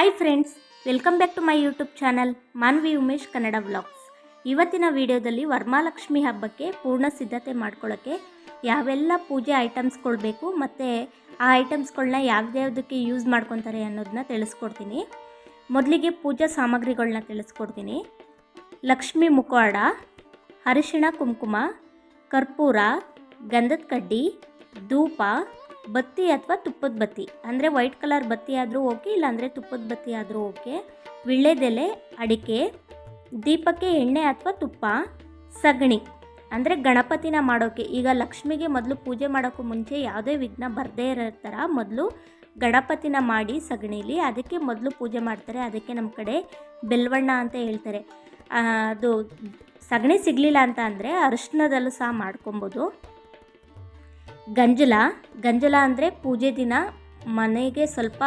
Hi friends welcome back to my YouTube channel Manvi Umesh Kannada vlogs ಇವತ್ತಿನ ವಿಡಿಯೋದಲ್ಲಿ ವರ್ಮಾಲಕ್ಷ್ಮಿ ಹಬ್ಬಕ್ಕೆ ಪೂರ್ಣ ಸಿದ್ಧತೆ ಮಾಡ್ಕೊಳ್ಳೋಕ್ಕೆ ಯಾವೆಲ್ಲ ಪೂಜೆ ಐಟಮ್ಸ್ಗಳು ಬೇಕು ಮತ್ತು ಆ ಐಟಮ್ಸ್ಗಳನ್ನ ಯಾವ್ದ್ಯಾವುದಕ್ಕೆ ಯೂಸ್ ಮಾಡ್ಕೊತಾರೆ ಅನ್ನೋದನ್ನ ತಿಳಿಸ್ಕೊಡ್ತೀನಿ. ಮೊದಲಿಗೆ ಪೂಜಾ ಸಾಮಗ್ರಿಗಳನ್ನ ತಿಳಿಸ್ಕೊಡ್ತೀನಿ. ಲಕ್ಷ್ಮಿ ಮುಖವಾಡ, ಅರಿಶಿಣ ಕುಂಕುಮ, ಕರ್ಪೂರ, ಗಂಧದ ಕಡ್ಡಿ, ಧೂಪ ಬತ್ತಿ ಅಥವಾ ತುಪ್ಪದ ಬತ್ತಿ. ಅಂದರೆ ವೈಟ್ ಕಲರ್ ಬತ್ತಿ ಆದರೂ ಓಕೆ ಇಲ್ಲಾಂದರೆ ತುಪ್ಪದ ಬತ್ತಿ ಆದರೂ ಓಕೆ ವಿಳ್ಳೆದೆಲೆ, ಅಡಿಕೆ, ದೀಪಕ್ಕೆ ಎಣ್ಣೆ ಅಥವಾ ತುಪ್ಪ, ಸಗಣಿ. ಅಂದರೆ ಗಣಪತಿನ ಮಾಡೋಕ್ಕೆ ಈಗ ಲಕ್ಷ್ಮಿಗೆ ಮೊದಲು ಪೂಜೆ ಮಾಡೋಕ್ಕೂ ಮುಂಚೆ ಯಾವುದೇ ವಿಘ್ನ ಬರದೇ ಇರೋ ಥರ ಮೊದಲು ಗಣಪತಿನ ಮಾಡಿ ಸಗಣಿಲಿ, ಅದಕ್ಕೆ ಮೊದಲು ಪೂಜೆ ಮಾಡ್ತಾರೆ. ಅದಕ್ಕೆ ನಮ್ಮ ಕಡೆ ಬೆಲ್ವಣ್ಣ ಅಂತ ಹೇಳ್ತಾರೆ. ಅದು ಸಗಣಿ ಸಿಗಲಿಲ್ಲ ಅಂತ ಅಂದರೆ ಅರಿಶಿನದಲ್ಲೂ ಸಹ ಮಾಡ್ಕೊಬೋದು. ಗಂಜಲ. ಗಂಜಲ ಅಂದರೆ ಪೂಜೆ ದಿನ ಮನೆಗೆ ಸ್ವಲ್ಪ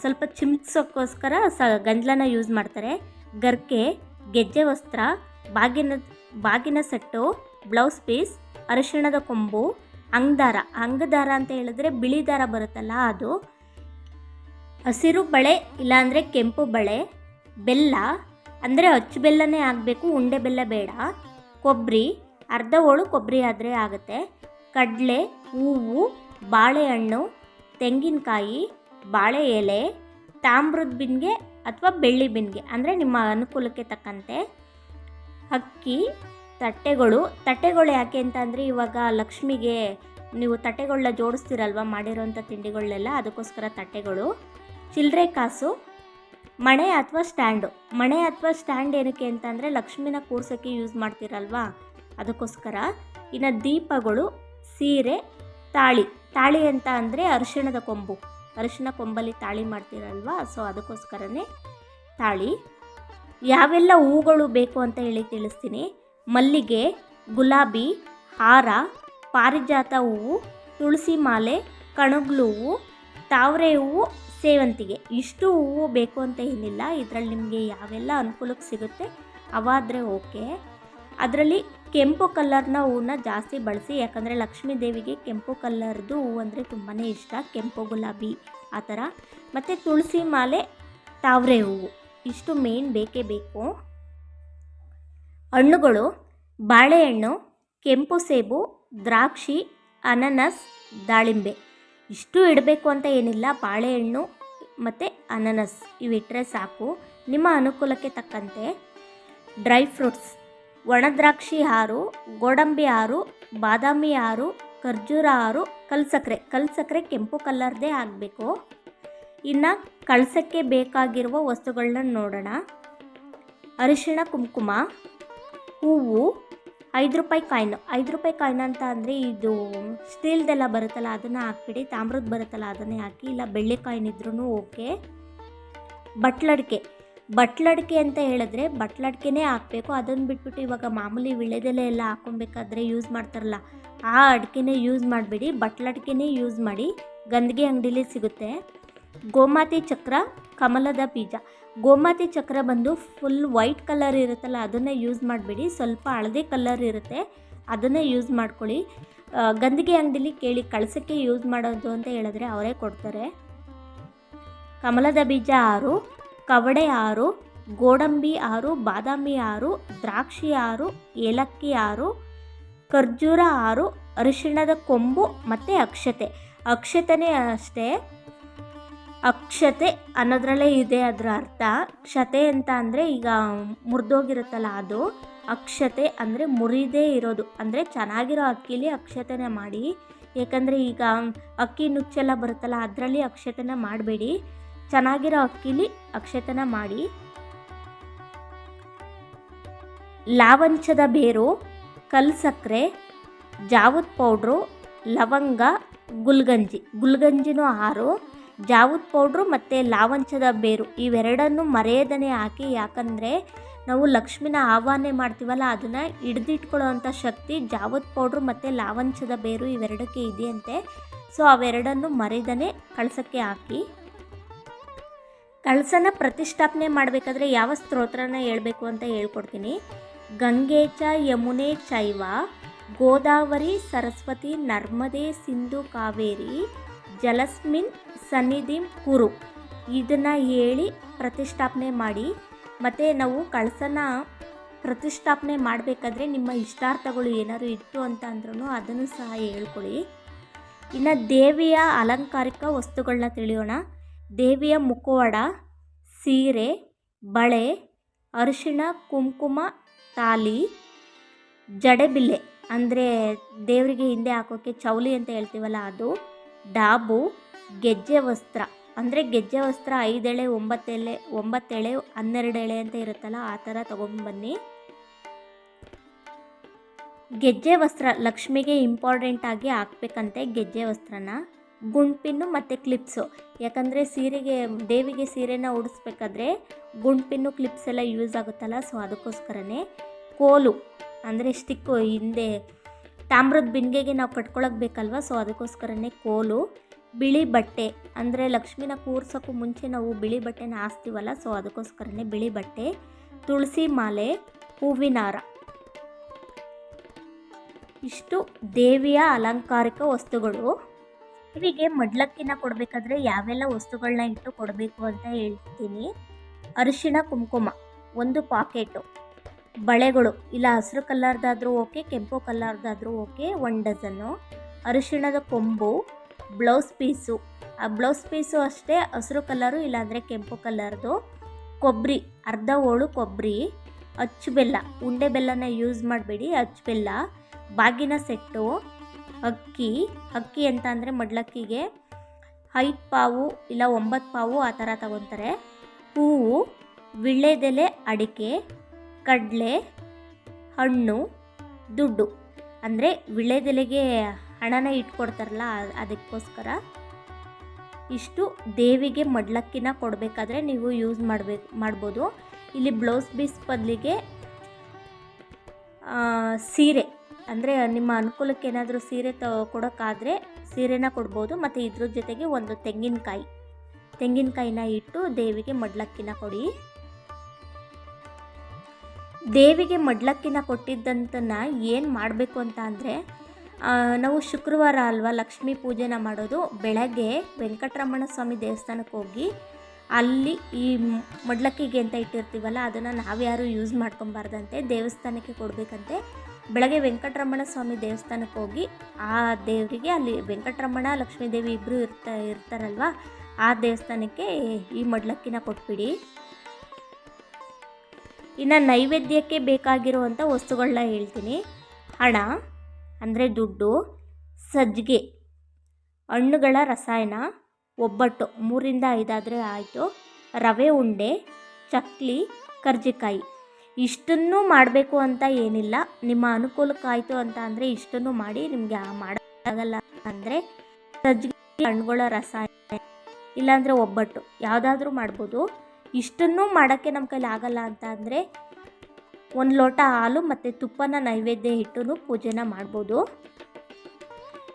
ಸ್ವಲ್ಪ ಚಿಮ್ಸೋಕ್ಕೋಸ್ಕರ ಸ, ಗಂಜಲನ ಯೂಸ್ ಮಾಡ್ತಾರೆ. ಗರ್ಕೆ, ಗೆಜ್ಜೆ ವಸ್ತ್ರ, ಬಾಗಿನ ಬಾಗಿನ ಸೆಟ್ಟು ಬ್ಲೌಸ್ ಪೀಸ್ ಅರಿಶಿಣದ ಕೊಂಬು, ಅಂಗದಾರ. ಅಂಗದಾರ ಅಂತ ಹೇಳಿದ್ರೆ ಬಿಳಿ ದಾರ ಬರುತ್ತಲ್ಲ ಅದು. ಹಸಿರು ಬಳೆ ಇಲ್ಲಾಂದರೆ ಕೆಂಪು ಬಳೆ, ಬೆಲ್ಲ, ಅಂದರೆ ಅಚ್ಚು ಬೆಲ್ಲನೇ ಆಗಬೇಕು, ಉಂಡೆ ಬೆಲ್ಲ ಬೇಡ. ಕೊಬ್ಬರಿ ಅರ್ಧ ಹೋಳು ಕೊಬ್ಬರಿ ಆದರೆ ಆಗುತ್ತೆ. ಕಡಲೆ, ಹೂವು, ಬಾಳೆಹಣ್ಣು, ತೆಂಗಿನಕಾಯಿ, ಬಾಳೆ ಎಲೆ, ತಾಮ್ರದ ಬಿನ್ಗೆ ಅಥವಾ ಬೆಳ್ಳಿ ಬಿನ್ಗೆ ಅಂದರೆ ನಿಮ್ಮ ಅನುಕೂಲಕ್ಕೆ ತಕ್ಕಂತೆ. ಅಕ್ಕಿ, ತಟ್ಟೆಗಳು ತಟ್ಟೆಗಳು ಯಾಕೆ ಅಂತ ಅಂದರೆ ಇವಾಗ ಲಕ್ಷ್ಮಿಗೆ ನೀವು ತಟ್ಟೆಗಳನ್ನ ಜೋಡಿಸ್ತೀರಲ್ವ ಮಾಡಿರೋಂಥ ತಿಂಡಿಗಳನ್ನೆಲ್ಲ ಅದಕ್ಕೋಸ್ಕರ ತಟ್ಟೆಗಳು. ಚಿಲ್ಲರೆ ಕಾಸು, ಮಣೆ ಅಥವಾ ಸ್ಟ್ಯಾಂಡು. ಮಣೆ ಅಥವಾ ಸ್ಟ್ಯಾಂಡ್ ಏನಕ್ಕೆ ಅಂತಂದರೆ ಲಕ್ಷ್ಮಿನ ಕೂರ್ಸೋಕ್ಕೆ ಯೂಸ್ ಮಾಡ್ತೀರಲ್ವಾ, ಅದಕ್ಕೋಸ್ಕರ. ಇನ್ನು ದೀಪಗಳು ಸೀರೆ, ತಾಳಿ. ತಾಳಿ ಅಂತ ಅಂದರೆ ಅರಿಶಿಣದ ಕೊಂಬು. ಅರಿಶಿಣ ಕೊಂಬಲ್ಲಿ ತಾಳಿ ಮಾಡ್ತೀರಲ್ವ? ಸೊ ಅದಕ್ಕೋಸ್ಕರನೇ ತಾಳಿ. ಯಾವೆಲ್ಲ ಹೂಗಳು ಬೇಕು ಅಂತ ಹೇಳಿ ತಿಳಿಸ್ತೀನಿ. ಮಲ್ಲಿಗೆ, ಗುಲಾಬಿ, ಹಾರ, ಪಾರಿಜಾತ ಹೂವು, ತುಳಸಿ ಮಾಲೆ, ಕಣಗ್ಲು ಹೂವು, ತಾವರೆ ಹೂವು, ಸೇವಂತಿಗೆ. ಇಷ್ಟು ಹೂವು ಬೇಕು ಅಂತ ಏನಿಲ್ಲ. ಇದರಲ್ಲಿ ನಿಮಗೆ ಯಾವೆಲ್ಲ ಅನುಕೂಲಕ್ಕೆ ಸಿಗುತ್ತೆ ಅವಾದರೆ ಓಕೆ. ಅದರಲ್ಲಿ ಕೆಂಪು ಕಲ್ಲರ್ನ ಹೂವನ್ನ ಜಾಸ್ತಿ ಬಳಸಿ, ಯಾಕಂದರೆ ಲಕ್ಷ್ಮೀ ದೇವಿಗೆ ಕೆಂಪು ಕಲ್ಲರ್ದು ಹೂವು ಅಂದರೆ ತುಂಬಾ ಇಷ್ಟ, ಕೆಂಪು ಗುಲಾಬಿ ಆ ಥರ. ಮತ್ತು ತುಳಸಿ ಮಾಲೆ ತಾವರೆ ಹೂವು, ಇಷ್ಟು ಮೇನ್ ಬೇಕೇ ಬೇಕು. ಹಣ್ಣುಗಳು, ಬಾಳೆಹಣ್ಣು, ಕೆಂಪು ಸೇಬು, ದ್ರಾಕ್ಷಿ, ಅನನಸ್, ದಾಳಿಂಬೆ. ಇಷ್ಟು ಇಡಬೇಕು ಅಂತ ಏನಿಲ್ಲ, ಬಾಳೆಹಣ್ಣು ಮತ್ತು ಅನನಸ್ ಇವಿಟ್ಟರೆ ಸಾಕು. ನಿಮ್ಮ ಅನುಕೂಲಕ್ಕೆ ತಕ್ಕಂತೆ ಡ್ರೈ ಫ್ರೂಟ್ಸ್. ಒಣದ್ರಾಕ್ಷಿ ಹಾರು ಗೋಡಂಬಿ ಹಾರು ಬಾದಾಮಿ ಹಾರು ಖರ್ಜೂರ ಆರು ಕಲ್ಸಕ್ಕರೆ ಕಲ್ಸಕ್ಕರೆ ಕೆಂಪು ಕಲರ್ದೇ ಆಗಬೇಕು. ಇನ್ನು ಕಳಸಕ್ಕೆ ಬೇಕಾಗಿರುವ ವಸ್ತುಗಳನ್ನ ನೋಡೋಣ. ಅರಿಶಿಣ ಕುಂಕುಮ, ಹೂವು, ಐದು ರೂಪಾಯಿ ಕಾಯಿನು. ಐದು ರೂಪಾಯಿ ಕಾಯಿನ್ ಅಂತ ಅಂದರೆ ಇದು ಸ್ಟೀಲ್ದೆಲ್ಲ ಬರುತ್ತಲ್ಲ, ಅದನ್ನು ಹಾಕ್ಬಿಡಿ. ತಾಮ್ರದ ಬರುತ್ತಲ್ಲ, ಅದನ್ನೇ ಹಾಕಿ. ಇಲ್ಲ ಬೆಳ್ಳಿ ಕಾಯಿನ್ ಇದ್ರೂ ಓಕೆ. ಬಟ್ಲಡಿಕೆ. ಬಟ್ಲಡಿಕೆ ಅಂತ ಹೇಳಿದ್ರೆ ಬಟ್ಲಡಿಕೆನೇ ಹಾಕಬೇಕು. ಅದನ್ನು ಬಿಟ್ಬಿಟ್ಟು ಇವಾಗ ಮಾಮೂಲಿ ವಿಳೆದೆಲೆ ಎಲ್ಲ ಹಾಕೊಬೇಕಾದ್ರೆ ಯೂಸ್ ಮಾಡ್ತಾರಲ್ಲ, ಆ ಅಡಿಕೆನೇ ಯೂಸ್ ಮಾಡಬೇಡಿ. ಬಟ್ಲಡಿಕೆನೇ ಯೂಸ್ ಮಾಡಿ ಗಂದಿಗೆ ಅಂಗಡಿಲಿ ಸಿಗುತ್ತೆ. ಗೋಮಾತೆ ಚಕ್ರ, ಕಮಲದ ಬೀಜ. ಗೋಮಾತೆ ಚಕ್ರ ಬಂದು ಫುಲ್ ವೈಟ್ ಕಲರ್ ಇರುತ್ತಲ್ಲ, ಅದನ್ನೇ ಯೂಸ್ ಮಾಡಬೇಡಿ. ಸ್ವಲ್ಪ ಹಳದಿ ಕಲರ್ ಇರುತ್ತೆ, ಅದನ್ನೇ ಯೂಸ್ ಮಾಡ್ಕೊಳ್ಳಿ. ಗಂದಿಗೆ ಅಂಗಡಿಲಿ ಕೇಳಿ, ಕಳಸಕ್ಕೆ ಯೂಸ್ ಮಾಡೋದು ಅಂತ ಹೇಳಿದ್ರೆ ಅವರೇ ಕೊಡ್ತಾರೆ. ಕಮಲದ ಬೀಜ ಆರು. ಕವಡೆ ಆರು, ಗೋಡಂಬಿ ಆರು, ಬಾದಾಮಿ ಆರು, ದ್ರಾಕ್ಷಿ ಆರು, ಏಲಕ್ಕಿ ಆರು, ಖರ್ಜೂರ ಆರು, ಅರಿಶಿಣದ ಕೊಂಬು ಮತ್ತು ಅಕ್ಷತೆ. ಅಕ್ಷತೆನೇ ಅಷ್ಟೇ. ಅಕ್ಷತೆ ಅನ್ನೋದ್ರಲ್ಲೇ ಇದೆ ಅದರ ಅರ್ಥ. ಕ್ಷತೆ ಅಂತ ಅಂದರೆ ಈಗ ಮುರಿದೋಗಿರುತ್ತಲ್ಲ ಅದು. ಅಕ್ಷತೆ ಅಂದರೆ ಮುರಿದೇ ಇರೋದು. ಅಂದರೆ ಚೆನ್ನಾಗಿರೋ ಅಕ್ಕಿಲಿ ಅಕ್ಷತೆನೇ ಮಾಡಿ. ಏಕೆಂದರೆ ಈಗ ಅಕ್ಕಿ ನುಚ್ಚೆಲ್ಲ ಬರುತ್ತಲ್ಲ, ಅದರಲ್ಲಿ ಅಕ್ಷತೆನ ಮಾಡಬೇಡಿ. ಚೆನ್ನಾಗಿರೋ ಅಕ್ಕಿಲಿ ಅಕ್ಷತನ ಮಾಡಿ. ಲಾವಂಚದ ಬೇರು, ಕಲ್ ಸಕ್ಕರೆ ಜಾವದ್ ಪೌಡ್ರು, ಲವಂಗ, ಗುಲ್ಗಂಜಿ. ಗುಲ್ಗಂಜಿನೂ ಆರು ಜಾವದ್ ಪೌಡ್ರು ಮತ್ತು ಲಾವಂಚದ ಬೇರು. ಇವೆರಡನ್ನು ಮರೆಯದನೆ ಹಾಕಿ, ಯಾಕಂದರೆ ನಾವು ಲಕ್ಷ್ಮಿನ ಆಹ್ವಾನೆ ಮಾಡ್ತೀವಲ್ಲ, ಅದನ್ನು ಹಿಡ್ದಿಟ್ಕೊಳ್ಳೋ ಅಂಥ ಶಕ್ತಿ ಜಾವದ್ ಪೌಡ್ರು ಮತ್ತು ಲಾವಂಚದ ಬೇರು ಇವೆರಡಕ್ಕೆ ಇದೆಯಂತೆ. ಸೊ, ಅವೆರಡನ್ನು ಮರೆಯದನೆ ಕಳಸಕ್ಕೆ ಹಾಕಿ. ಕಳಸನ ಪ್ರತಿಷ್ಠಾಪನೆ ಮಾಡಬೇಕಾದ್ರೆ ಯಾವ ಸ್ತೋತ್ರನ ಹೇಳಬೇಕು ಅಂತ ಹೇಳ್ಕೊಡ್ತೀನಿ. ಗಂಗೆ ಚ ಯಮುನೆ ಚೈವ, ಗೋದಾವರಿ ಸರಸ್ವತಿ ನರ್ಮದೆ ಸಿಂಧು ಕಾವೇರಿ, ಜಲಸ್ಮಿನ್ ಸನ್ನಿಧಿಂ ಕುರು. ಇದನ್ನು ಹೇಳಿ ಪ್ರತಿಷ್ಠಾಪನೆ ಮಾಡಿ, ಮತ್ತು ನಾವು ಕಳಸನ ಪ್ರತಿಷ್ಠಾಪನೆ ಮಾಡಬೇಕಾದ್ರೆ ನಿಮ್ಮ ಇಷ್ಟಾರ್ಥಗಳು ಏನಾದರೂ ಇತ್ತು ಅಂತ ಅಂದ್ರೂ ಅದನ್ನು ಸಹ ಹೇಳ್ಕೊಳ್ಳಿ ಇನ್ನು ದೇವಿಯ ಅಲಂಕಾರಿಕ ವಸ್ತುಗಳನ್ನ ತಿಳಿಯೋಣ. ದೇವಿಯ ಮುಖವಾಡ, ಸೀರೆ, ಬಳೆ, ಅರಿಶಿಣ, ಕುಂಕುಮ, ತಾಲಿ, ಜಡೆಬಿಲ್ಲೆ. ಅಂದರೆ ದೇವರಿಗೆ ಹಿಂದೆ ಹಾಕೋಕ್ಕೆ ಚೌಲಿ ಅಂತ ಹೇಳ್ತೀವಲ್ಲ ಅದು. ಡಾಬು, ಗೆಜ್ಜೆ ವಸ್ತ್ರ. ಅಂದರೆ ಗೆಜ್ಜೆ ವಸ್ತ್ರ ಐದೆಳೆ, ಒಂಬತ್ತೆಳೆ ಒಂಬತ್ತೆಳೆ ಹನ್ನೆರಡು ಎಳೆ ಅಂತ ಇರುತ್ತಲ್ಲ, ಆ ಥರ ತೊಗೊಂಬನ್ನಿ ಗೆಜ್ಜೆ ವಸ್ತ್ರ ಲಕ್ಷ್ಮಿಗೆ ಇಂಪಾರ್ಟೆಂಟಾಗಿ ಹಾಕ್ಬೇಕಂತೆ ಗೆಜ್ಜೆ ವಸ್ತ್ರನ. ಗುಂಡ್ಪಿನ್ನು ಮತ್ತು ಕ್ಲಿಪ್ಸು. ಯಾಕಂದರೆ ಸೀರೆಗೆ, ದೇವಿಗೆ ಸೀರೆನ ಉಡಿಸ್ಬೇಕಾದ್ರೆ ಗುಂಡ್ಪಿನ್ನು, ಕ್ಲಿಪ್ಸ್ ಎಲ್ಲ ಯೂಸ್ ಆಗುತ್ತಲ್ಲ, ಸೊ ಅದಕ್ಕೋಸ್ಕರನೇ ಕೋಲು, ಅಂದರೆ ಸ್ಟಿಕ್ಕು ಹಿಂದೆ ತಾಮ್ರದ ಬಿಂದಿಗೆಗೆ ನಾವು ಕಟ್ಕೊಳಕ್ಕೆ ಬೇಕಲ್ವ, ಸೊ ಅದಕ್ಕೋಸ್ಕರನೇ ಕೋಲು, ಬಿಳಿ ಬಟ್ಟೆ, ಅಂದರೆ ಲಕ್ಷ್ಮಿನ ಕೂರ್ಸೋಕ್ಕೂ ಮುಂಚೆ ನಾವು ಬಿಳಿ ಬಟ್ಟೆನ ಹಾಸ್ತೀವಲ್ಲ, ಸೊ ಅದಕ್ಕೋಸ್ಕರನೇ ಬಿಳಿ ಬಟ್ಟೆ, ತುಳಸಿ ಮಾಲೆ, ಹೂವಿನ ಹಾರ. ಇಷ್ಟು ದೇವಿಯ ಅಲಂಕಾರಿಕ ವಸ್ತುಗಳು. ದೇವಿಗೆ ಮಡ್ಲಕ್ಕಿನ ಕೊಡಬೇಕಾದ್ರೆ ಯಾವೆಲ್ಲ ವಸ್ತುಗಳನ್ನ ಇಟ್ಟು ಕೊಡಬೇಕು ಅಂತ ಹೇಳ್ತೀನಿ. ಅರಿಶಿಣ, ಕುಂಕುಮ ಒಂದು ಪಾಕೆಟು. ಬಳೆಗಳು, ಇಲ್ಲ ಹಸಿರು ಕಲರ್ದಾದರೂ ಓಕೆ, ಕೆಂಪು ಕಲರ್ದಾದರೂ ಓಕೆ ಒನ್ ಡಜನ್ನು. ಅರಿಶಿಣದ ಕೊಂಬು, ಬ್ಲೌಸ್ ಪೀಸು. ಆ ಬ್ಲೌಸ್ ಪೀಸು ಅಷ್ಟೇ ಹಸಿರು ಕಲರು, ಇಲ್ಲಾಂದರೆ ಕೆಂಪು ಕಲರ್ದು. ಕೊಬ್ಬರಿ ಅರ್ಧ ಹೋಳು ಕೊಬ್ಬರಿ ಅಚ್ಚು ಬೆಲ್ಲ, ಉಂಡೆ ಬೆಲ್ಲನ ಯೂಸ್ ಮಾಡಬೇಡಿ, ಅಚ್ಚು ಬೆಲ್ಲ. ಬಾಗಿನ ಸೆಟ್ಟು. ಅಕ್ಕಿ ಅಕ್ಕಿ ಅಂತ ಅಂದರೆ ಮಡ್ಲಕ್ಕಿಗೆ ಐದು ಪಾವು ಇಲ್ಲ ಒಂಬತ್ತು ಪಾವು ಆ ಥರ ತಗೊತಾರೆ. ಹೂವು, ವಿಳ್ಳೆದೆಲೆ, ಅಡಿಕೆ, ಕಡಲೆ, ಹಣ್ಣು, ದುಡ್ಡು. ಅಂದರೆ ವಿಳ್ಳೆದೆಲೆಗೆ ಹಣನ ಇಟ್ಕೊಡ್ತಾರಲ್ಲ ಅದಕ್ಕೋಸ್ಕರ. ಇಷ್ಟು ದೇವಿಗೆ ಮಡ್ಲಕ್ಕಿನ ಕೊಡಬೇಕಾದ್ರೆ ನೀವು ಯೂಸ್ ಮಾಡಬೇಕು, ಮಾಡ್ಬೋದು. ಇಲ್ಲಿ ಬ್ಲೌಸ್ ಪೀಸ್ ಬದಲಿಗೆ ಸೀರೆ. ಅಂದರೆ ನಿಮ್ಮ ಅನುಕೂಲಕ್ಕೆ ಏನಾದರೂ ಸೀರೆ ತ, ಕೊಡೋಕ್ಕಾದರೆ ಸೀರೆನ ಕೊಡ್ಬೋದು, ಮತ್ತು ಇದ್ರ ಜೊತೆಗೆ ಒಂದು ತೆಂಗಿನಕಾಯಿ. ತೆಂಗಿನಕಾಯಿನ ಇಟ್ಟು ದೇವಿಗೆ ಮಡ್ಲಕ್ಕಿನ ಕೊಡಿ. ದೇವಿಗೆ ಮಡ್ಲಕ್ಕಿನ ಕೊಟ್ಟಿದ್ದಂತನ್ನ ಏನು ಮಾಡಬೇಕು ಅಂತ ಅಂದರೆ ನಾವು ಶುಕ್ರವಾರ ಅಲ್ವಾ ಲಕ್ಷ್ಮೀ ಪೂಜೆನ ಮಾಡೋದು, ಬೆಳಗ್ಗೆ ವೆಂಕಟರಮಣ ಸ್ವಾಮಿ ದೇವಸ್ಥಾನಕ್ಕೆ ಹೋಗಿ ಅಲ್ಲಿ ಈ ಮಡ್ಲಕ್ಕಿಗೆ ಅಂತ ಇಟ್ಟಿರ್ತೀವಲ್ಲ, ಅದನ್ನು ನಾವ್ಯಾರು ಯೂಸ್ ಮಾಡ್ಕೊಬಾರ್ದಂತೆ, ದೇವಸ್ಥಾನಕ್ಕೆ ಕೊಡಬೇಕಂತೆ. ಬೆಳಗ್ಗೆ ವೆಂಕಟರಮಣ ಸ್ವಾಮಿ ದೇವಸ್ಥಾನಕ್ಕೆ ಹೋಗಿ, ಆ ದೇವರಿಗೆ ಅಲ್ಲಿ ವೆಂಕಟರಮಣ, ಲಕ್ಷ್ಮೀ ದೇವಿ ಇಬ್ಬರು ಇರ್ತಾ, ಇರ್ತಾರಲ್ವ? ಆ ದೇವಸ್ಥಾನಕ್ಕೆ ಈ ಮಡ್ಲಕ್ಕಿನ ಕೊಟ್ಬಿಡಿ. ಇನ್ನು ನೈವೇದ್ಯಕ್ಕೆ ಬೇಕಾಗಿರುವಂಥ ವಸ್ತುಗಳನ್ನ ಹೇಳ್ತೀನಿ. ಹಣ, ಅಂದರೆ ದುಡ್ಡು ಸಜ್ಜಿಗೆ ಹಣ್ಣುಗಳ ರಸಾಯನ, ಒಬ್ಬಟ್ಟು, ಮೂರಿಂದ ಐದಾದರೆ ಆಯಿತು. ರವೆ, ಉಂಡೆ, ಚಕ್ಲಿ, ಕರ್ಜಿಕಾಯಿ. ಇಷ್ಟನ್ನು ಮಾಡಬೇಕು ಅಂತ ಏನಿಲ್ಲ. ನಿಮ್ಮ ಅನುಕೂಲಕ್ಕಾಯಿತು ಅಂತ ಅಂದರೆ ಇಷ್ಟನ್ನು ಮಾಡಿ ನಿಮಗೆ ಮಾಡೋಕ್ಕಾಗಲ್ಲ ಅಂದರೆ ಸಜ್ಜಿಗೆ ಹಣ್ಣುಗಳ ರಸಾಯನ ಇಲ್ಲಾಂದರೆ ಒಬ್ಬಟ್ಟು ಯಾವುದಾದ್ರೂ ಮಾಡ್ಬೋದು. ಇಷ್ಟನ್ನು ಮಾಡೋಕ್ಕೆ ನಮ್ಮ ಕೈಲಿ ಆಗಲ್ಲ ಅಂತ ಅಂದರೆ ಒಂದು ಲೋಟ ಹಾಲು ಮತ್ತು ತುಪ್ಪನ ನೈವೇದ್ಯ ಇಟ್ಟು ಪೂಜೆನ ಮಾಡ್ಬೋದು.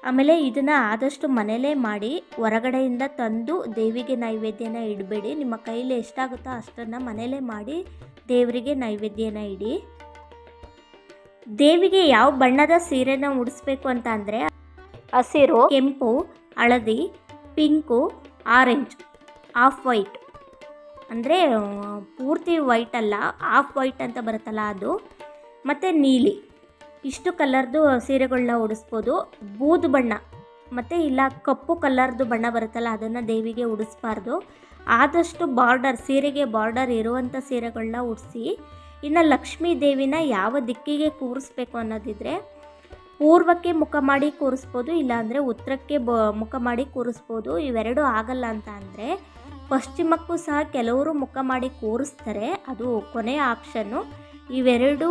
ಆಮೇಲೆ ಇದನ್ನು ಆದಷ್ಟು ಮನೇಲೇ ಮಾಡಿ ಹೊರಗಡೆಯಿಂದ ತಂದು ದೇವಿಗೆ ನೈವೇದ್ಯನ ಇಡಬೇಡಿ. ನಿಮ್ಮ ಕೈಲಿ ಎಷ್ಟಾಗುತ್ತೋ ಅಷ್ಟನ್ನು ಮನೇಲೇ ಮಾಡಿ ದೇವರಿಗೆ ನೈವೇದ್ಯನ ಇಡಿ. ದೇವಿಗೆ ಯಾವ ಬಣ್ಣದ ಸೀರೆನ ಉಡಿಸ್ಬೇಕು ಅಂತ ಅಂದರೆ ಹಸಿರು, ಕೆಂಪು, ಹಳದಿ, ಪಿಂಕು, ಆರೆಂಜ್ ಆಫ್ ವೈಟ್ ಅಂದರೆ ಪೂರ್ತಿ ವೈಟ್ ಅಲ್ಲ ಆಫ್ ವೈಟ್ ಅಂತ ಬರುತ್ತಲ್ಲ ಅದು. ಮತ್ತು ನೀಲಿ. ಇಷ್ಟು ಕಲರ್ದು ಸೀರೆಗಳನ್ನ ಉಡಿಸ್ಬೋದು. ಬೂದು ಬಣ್ಣ. ಮತ್ತು ಇಲ್ಲ, ಕಪ್ಪು ಕಲರ್ದು ಬಣ್ಣ ಬರುತ್ತಲ್ಲ ಅದನ್ನು ದೇವಿಗೆ ಉಡಿಸ್ಬಾರ್ದು. ಆದಷ್ಟು ಬಾರ್ಡರ್, ಸೀರೆಗೆ ಬಾರ್ಡರ್ ಇರುವಂಥ ಸೀರೆಗಳನ್ನ ಉಡಿಸಿ, ಇನ್ನು ಲಕ್ಷ್ಮೀ ದೇವಿನ ಯಾವ ದಿಕ್ಕಿಗೆ ಕೂರಿಸ್ಬೇಕು ಅನ್ನೋದಿದ್ರೆ, ಪೂರ್ವಕ್ಕೆ ಮುಖ ಮಾಡಿ ಕೂರಿಸ್ಬೋದು, ಇಲ್ಲಾಂದರೆ ಉತ್ತರಕ್ಕೆ ಬ, ಮುಖ ಮಾಡಿ ಕೂರಿಸ್ಬೋದು, ಇವೆರಡೂ ಆಗಲ್ಲ ಅಂತ ಅಂದರೆ, ಪಶ್ಚಿಮಕ್ಕೂ ಸಹ ಕೆಲವರು ಮುಖ ಮಾಡಿ ಕೂರಿಸ್ತಾರೆ, ಅದು ಕೊನೆಯ ಆಪ್ಷನ್ನು. ಇವೆರಡೂ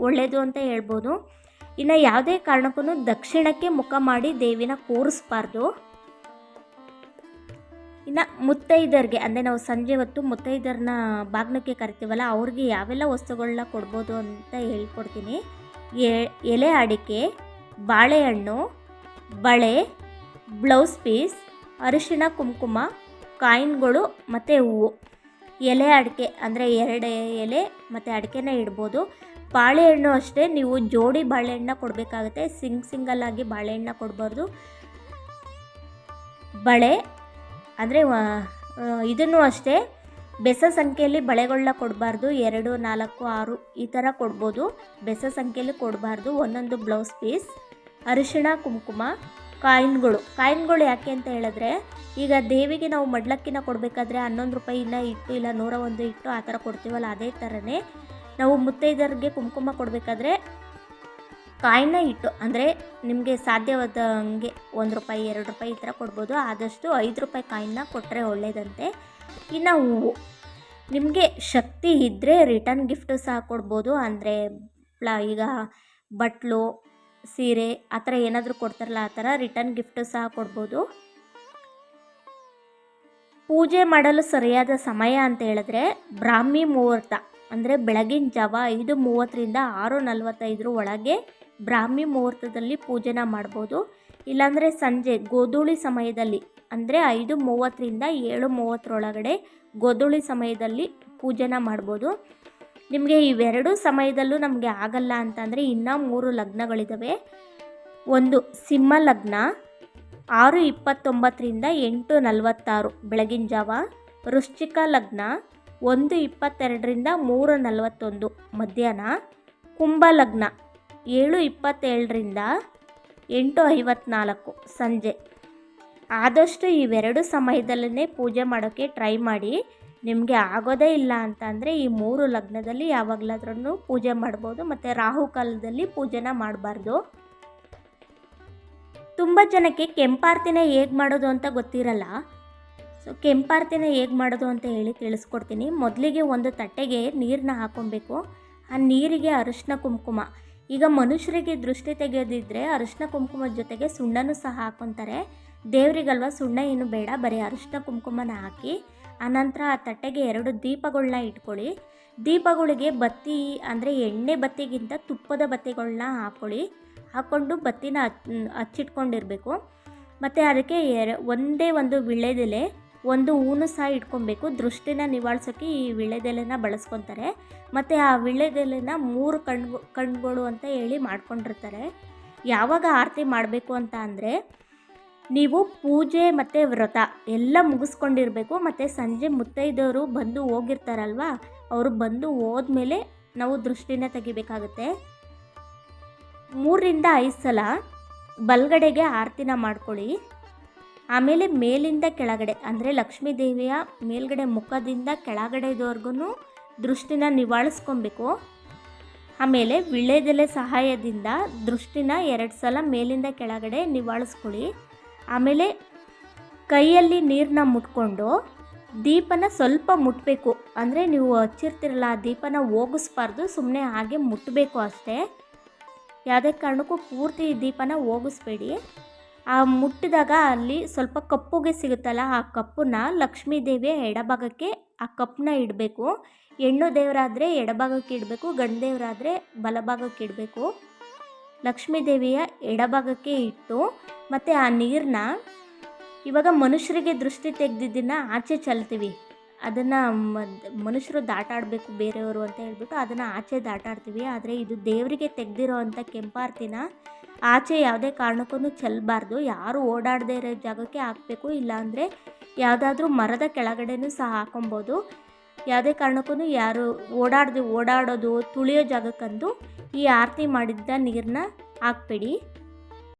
ಒಳ್ಳೆಯದು ಅಂತ ಹೇಳ್ಬೋದು. ಇನ್ನು ಯಾವುದೇ ಕಾರಣಕ್ಕೂ ದಕ್ಷಿಣಕ್ಕೆ ಮುಖ ಮಾಡಿ ದೇವಿನ ಕೂರಿಸ್ಬಾರ್ದು. ಇನ್ನು ಮುತ್ತೈದರಿಗೆ, ಅಂದರೆ ನಾವು ಸಂಜೆ ಹೊತ್ತು ಮುತ್ತೈದರನ್ನ ಬಾಗ್ನಕ್ಕೆ ಕರಿತೀವಲ್ಲ, ಅವ್ರಿಗೆ ಯಾವೆಲ್ಲ ವಸ್ತುಗಳನ್ನ ಕೊಡ್ಬೋದು ಅಂತ ಹೇಳ್ಕೊಡ್ತೀನಿ. ಎಲೆ ಅಡಿಕೆ, ಬಾಳೆಹಣ್ಣು, ಬಳೆ, ಬ್ಲೌಸ್ ಪೀಸ್, ಅರಿಶಿಣ ಕುಂಕುಮ, ಕಾಯಿನ್ಗಳು ಮತ್ತು ಹೂವು. ಎಲೆ ಅಡಿಕೆ, ಅಂದರೆ ಎರಡು ಎಲೆ ಮತ್ತು ಅಡಿಕೆನ ಇಡ್ಬೋದು. ಬಾಳೆಹಣ್ಣು ಅಷ್ಟೇ, ನೀವು ಜೋಡಿ ಬಾಳೆಹಣ್ಣ ಕೊಡಬೇಕಾಗುತ್ತೆ, ಸಿಂಗ್ ಆಗಿ ಬಾಳೆಹಣ್ಣ ಕೊಡಬಾರ್ದು. ಬಳೆ ಅಂದರೆ ಇದನ್ನು ಅಷ್ಟೇ ಬೆಸ ಸಂಖ್ಯೆಯಲ್ಲಿ ಬಳೆಗಳನ್ನ ಕೊಡಬಾರ್ದು, ಎರಡು, ನಾಲ್ಕು, ಆರು ಈ ಥರ ಕೊಡ್ಬೋದು. ಬೆಸ ಸಂಖ್ಯೆಯಲ್ಲಿ ಕೊಡಬಾರ್ದು, ಒಂದೊಂದು ಬ್ಲೌಸ್ ಪೀಸ್, ಅರಿಶಿಣ, ಕುಂಕುಮ, ಕಾಯಿನ್ಗಳು. ಕಾಯಿನ್ಗಳು ಯಾಕೆ ಅಂತ ಹೇಳಿದ್ರೆ, ಈಗ ದೇವಿಗೆ ನಾವು ಮಡ್ಲಕ್ಕಿನ ಕೊಡಬೇಕಾದ್ರೆ ಹನ್ನೊಂದು ರೂಪಾಯಿನ ಇಟ್ಟು ಇಲ್ಲ, ನೂರ ಒಂದು ಇಟ್ಟು ಆ ಥರ ಕೊಡ್ತೀವಲ್ಲ, ಅದೇ ಥರನೇ ನಾವು ಮುತ್ತೈದರಿಗೆ ಕುಂಕುಮ ಕೊಡಬೇಕಾದ್ರೆ ಕಾಯಿನ ಇಟ್ಟು ಅಂದರೆ ನಿಮಗೆ ಸಾಧ್ಯವಾದ ಹಂಗೆ ಒಂದು ರೂಪಾಯಿ, ಎರಡು ರೂಪಾಯಿ ಈ ಥರ ಕೊಡ್ಬೋದು. ಆದಷ್ಟು ಐದು ರೂಪಾಯಿ ಕಾಯಿನ್ನ ಕೊಟ್ಟರೆ ಒಳ್ಳೆಯದಂತೆ ಇನ್ನು ಹೂವು. ನಿಮಗೆ ಶಕ್ತಿ ಇದ್ದರೆ ರಿಟರ್ನ್ ಗಿಫ್ಟು ಸಹ ಕೊಡ್ಬೋದು. ಅಂದರೆ ಪ್ಲ, ಈಗ ಬಟ್ಲು, ಸೀರೆ, ಆ ಥರ ಏನಾದರೂ ಕೊಡ್ತಾರಲ್ಲ, ಆ ಥರ ರಿಟರ್ನ್ ಗಿಫ್ಟು ಸಹ ಕೊಡ್ಬೋದು. ಪೂಜೆ ಮಾಡಲು ಸರಿಯಾದ ಸಮಯ ಅಂತ ಹೇಳಿದ್ರೆ ಬ್ರಾಹ್ಮಿ ಮುಹೂರ್ತ, ಅಂದರೆ ಬೆಳಗಿನ ಜಾವ ಐದು ಮೂವತ್ತರಿಂದ ಆರು ನಲವತ್ತೈದರ ಒಳಗೆ ಬ್ರಾಹ್ಮಿ ಮುಹೂರ್ತದಲ್ಲಿ ಪೂಜೆನ ಮಾಡ್ಬೋದು. ಇಲ್ಲಾಂದರೆ ಸಂಜೆ ಗೋಧೂಳಿ ಸಮಯದಲ್ಲಿ, ಅಂದರೆ ಐದು ಮೂವತ್ತರಿಂದ ಏಳು ಮೂವತ್ತರೊಳಗಡೆ ಗೋಧೂಳಿ ಸಮಯದಲ್ಲಿ ಪೂಜೆನ ಮಾಡ್ಬೋದು. ನಿಮಗೆ ಇವೆರಡೂ ಸಮಯದಲ್ಲೂ ನಮಗೆ ಆಗಲ್ಲ ಅಂತಂದರೆ ಇನ್ನೂ ಮೂರು ಲಗ್ನಗಳಿದ್ದಾವೆ ಒಂದು ಸಿಂಹ ಲಗ್ನ, ಆರು ಇಪ್ಪತ್ತೊಂಬತ್ತರಿಂದ ಎಂಟು ನಲವತ್ತಾರು ಬೆಳಗಿನ ಜಾವ. ವೃಶ್ಚಿಕ ಲಗ್ನ, ಒಂದು ಇಪ್ಪತ್ತೆರಡರಿಂದ ಮೂರು ನಲವತ್ತೊಂದು ಮಧ್ಯಾಹ್ನ. ಕುಂಭ ಲಗ್ನ ಏಳು ಇಪ್ಪತ್ತೇಳರಿಂದ ಎಂಟು ಐವತ್ನಾಲ್ಕು ಸಂಜೆ. ಆದಷ್ಟು ಇವೆರಡು ಸಮಯದಲ್ಲೇ ಪೂಜೆ ಮಾಡೋಕ್ಕೆ ಟ್ರೈ ಮಾಡಿ. ನಿಮಗೆ ಆಗೋದೇ ಇಲ್ಲ ಅಂತ ಅಂದರೆ ಈ ಮೂರು ಲಗ್ನದಲ್ಲಿ ಯಾವಾಗಲಾದ್ರೂ ಪೂಜೆ ಮಾಡ್ಬೋದು, ಮತ್ತು ರಾಹುಕಾಲದಲ್ಲಿ ಪೂಜೆನ ಮಾಡಬಾರ್ದು. ತುಂಬ ಜನಕ್ಕೆ ಕೆಂಪಾರ್ತಿನ ಹೇಗೆ ಮಾಡೋದು ಅಂತ ಗೊತ್ತಿರಲ್ಲ. ಸೊ, ಕೆಂಪಾರ್ತಿನ ಹೇಗೆ ಮಾಡೋದು ಅಂತ ಹೇಳಿ ತಿಳಿಸ್ಕೊಡ್ತೀನಿ. ಮೊದಲಿಗೆ ಒಂದು ತಟ್ಟೆಗೆ ನೀರನ್ನ ಹಾಕೊಬೇಕು. ಆ ನೀರಿಗೆ ಅರಿಶಿನ ಕುಂಕುಮ. ಈಗ ಮನುಷ್ಯರಿಗೆ ದೃಷ್ಟಿ ತೆಗೆಯೋದಿದ್ರೆ ಅರಿಶಿನ ಕುಂಕುಮದ ಜೊತೆಗೆ ಸುಣ್ಣನೂ ಸಹ ಹಾಕೊತಾರೆ. ದೇವರಿಗಲ್ವ ಸುಣ್ಣ ಏನು ಬೇಡ, ಬರೀ ಅರಿಶಿನ ಕುಂಕುಮನ ಹಾಕಿ ಆನಂತರ ಆ ತಟ್ಟೆಗೆ ಎರಡು ದೀಪಗಳನ್ನ ಇಟ್ಕೊಳ್ಳಿ. ದೀಪಗಳಿಗೆ ಬತ್ತಿ ಅಂದರೆ ಎಣ್ಣೆ ಬತ್ತಿಗಿಂತ ತುಪ್ಪದ ಬತ್ತಿಗಳನ್ನ ಹಾಕ್ಕೊಳ್ಳಿ ಹಾಕ್ಕೊಂಡು ಬತ್ತಿನ ಹಚ್, ಹಚ್ಚಿಟ್ಕೊಂಡಿರಬೇಕು. ಮತ್ತು ಅದಕ್ಕೆ ಎರ, ಒಂದೇ ಒಂದು ವಿಳ್ಳೆದೆಲೆ ಒಂದು ಹೂನು ಸಹ ಇಟ್ಕೊಬೇಕು. ದೃಷ್ಟಿನ ನಿವಾಳಿಸೋಕ್ಕೆ ಈ ವಿಳೆದೆಲೆನ ಬಳಸ್ಕೊತಾರೆ. ಮತ್ತು ಆ ವಿಳೆದೆಲೆನ ಮೂರು ಕಣ್ಣು ಕಣ್ಗಳು ಅಂತ ಹೇಳಿ ಮಾಡ್ಕೊಂಡಿರ್ತಾರೆ. ಯಾವಾಗ ಆರತಿ ಮಾಡಬೇಕು ಅಂತ ಅಂದರೆ, ನೀವು ಪೂಜೆ ಮತ್ತು ವ್ರತ ಎಲ್ಲ ಮುಗಿಸ್ಕೊಂಡಿರಬೇಕು. ಮತ್ತು ಸಂಜೆ ಮುತ್ತೈದವರು ಬಂದು ಹೋಗಿರ್ತಾರಲ್ವ, ಅವರು ಬಂದು ಹೋದ್ಮೇಲೆ ನಾವು ದೃಷ್ಟಿನ ತೆಗಿಬೇಕಾಗುತ್ತೆ. ಮೂರರಿಂದ ಐದು ಸಲ ಬಲ್ಗಡೆಗೆ ಆರತಿನ ಮಾಡ್ಕೊಳ್ಳಿ. ಆಮೇಲೆ ಮೇಲಿಂದ ಕೆಳಗಡೆ, ಅಂದರೆ ಲಕ್ಷ್ಮೀ ದೇವಿಯ ಮೇಲ್ಗಡೆ ಮುಖದಿಂದ ಕೆಳಗಡೆದವರೆಗೂ ದೃಷ್ಟಿನ ನಿವಾಳಿಸ್ಕೊಬೇಕು. ಆಮೇಲೆ ವಿಳ್ಳೆದೆಲೆ ಸಹಾಯದಿಂದ ದೃಷ್ಟಿನ ಎರಡು ಸಲ ಮೇಲಿಂದ ಕೆಳಗಡೆ ನಿವಾಳಿಸ್ಕೊಳ್ಳಿ. ಆಮೇಲೆ ಕೈಯಲ್ಲಿ ನೀರನ್ನ ಮುಟ್ಕೊಂಡು ದೀಪನ ಸ್ವಲ್ಪ ಮುಟ್ಟಬೇಕು ಅಂದರೆ ನೀವು ಹಚ್ಚಿರ್ತಿರಲ್ಲ ಆ ದೀಪನ ಹೋಗಿಸ್ಬಾರ್ದು ಸುಮ್ಮನೆ ಹಾಗೆ ಮುಟ್ಟಬೇಕು ಅಷ್ಟೇ. ಯಾವುದೇ ಕಾರಣಕ್ಕೂ ಪೂರ್ತಿ ದೀಪನ ಹೋಗಿಸ್ಬೇಡಿ. ಆ ಮುಟ್ಟಿದಾಗ ಅಲ್ಲಿ ಸ್ವಲ್ಪ ಕಪ್ಪುಗೆ ಸಿಗುತ್ತಲ್ಲ ಆ ಕಪ್ಪನ್ನ ಲಕ್ಷ್ಮೀ ದೇವಿಯ ಎಡಭಾಗಕ್ಕೆ ಆ ಕಪ್ಪನ್ನ ಇಡಬೇಕು. ಹೆಣ್ಣು ದೇವರಾದರೆ ಎಡಭಾಗಕ್ಕೆ ಇಡಬೇಕು, ಗಂಡು ದೇವರಾದರೆ ಬಲಭಾಗಕ್ಕೆ ಇಡಬೇಕು. ಲಕ್ಷ್ಮೀ ದೇವಿಯ ಎಡಭಾಗಕ್ಕೆ ಇಟ್ಟು ಮತ್ತು ಆ ನೀರನ್ನ ಇವಾಗ ಮನುಷ್ಯರಿಗೆ ದೃಷ್ಟಿ ತೆಗೆದಿದ್ದನ್ನು ಆಚೆ ಚೆಲ್ತೀವಿ. ಅದನ್ನು ಮನುಷ್ಯರು ದಾಟಾಡಬೇಕು, ಬೇರೆಯವರು ಅಂತ ಹೇಳ್ಬಿಟ್ಟು ಅದನ್ನು ಆಚೆ ದಾಟಾಡ್ತೀವಿ. ಆದರೆ ಇದು ದೇವರಿಗೆ ತೆಗೆದಿರೋ ಅಂಥ ಕೆಂಪಾರ್ತಿನ ಆಚೆ ಯಾವುದೇ ಕಾರಣಕ್ಕೂ ಚೆಲ್ಲಬಾರ್ದು ಯಾರು ಓಡಾಡದೇ ಇರೋ ಜಾಗಕ್ಕೆ ಹಾಕಬೇಕು, ಇಲ್ಲಾಂದರೆ ಯಾವುದಾದ್ರೂ ಮರದ ಕೆಳಗಡೆನೂ ಸಹ ಹಾಕೊಬೋದು ಯಾವುದೇ ಕಾರಣಕ್ಕೂ ಯಾರು ಓಡಾಡ್ದು, ಓಡಾಡೋದು, ತುಳಿಯೋ ಜಾಗಕ್ಕಂದು ಈ ಆರತಿ ಮಾಡಿದ್ದ ನೀರನ್ನ ಹಾಕ್ಬೇಡಿ.